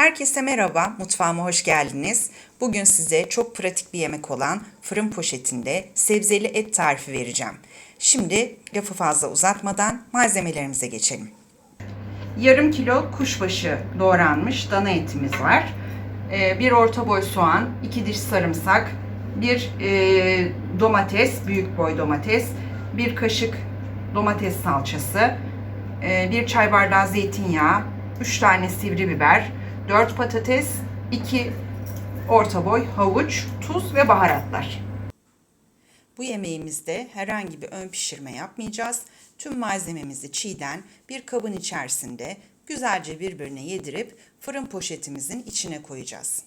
Herkese merhaba, mutfağıma hoş geldiniz. Bugün size çok pratik bir yemek olan fırın poşetinde sebzeli et tarifi vereceğim. Şimdi lafı fazla uzatmadan malzemelerimize geçelim. Yarım kilo kuşbaşı doğranmış dana etimiz var. Ee, Bir orta boy soğan, iki diş sarımsak, bir e, domates, büyük boy domates, bir kaşık domates salçası, e, bir çay bardağı zeytinyağı, üç tane sivri biber, dört patates, iki orta boy havuç, tuz ve baharatlar. Bu yemeğimizde herhangi bir ön pişirme yapmayacağız. Tüm malzememizi çiğden bir kabın içerisinde güzelce birbirine yedirip fırın poşetimizin içine koyacağız.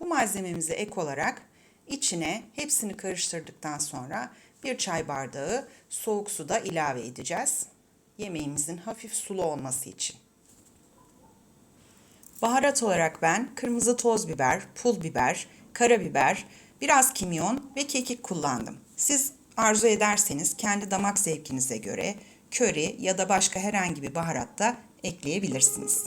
Bu malzememize ek olarak içine hepsini karıştırdıktan sonra bir çay bardağı soğuk suda ilave edeceğiz. Yemeğimizin hafif sulu olması için. Baharat olarak ben kırmızı toz biber, pul biber, karabiber, biraz kimyon ve kekik kullandım. Siz arzu ederseniz kendi damak zevkinize göre köri ya da başka herhangi bir baharat da ekleyebilirsiniz.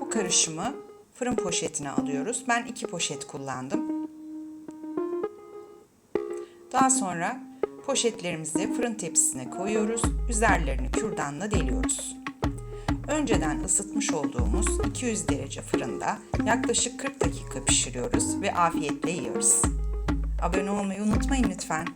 Bu karışımı fırın poşetine alıyoruz. Ben iki poşet kullandım. Daha sonra poşetlerimizi fırın tepsisine koyuyoruz. Üzerlerini kürdanla deliyoruz. Önceden ısıtmış olduğumuz 200 derece fırında yaklaşık 40 dakika pişiriyoruz ve afiyetle yiyoruz. Abone olmayı unutmayın lütfen.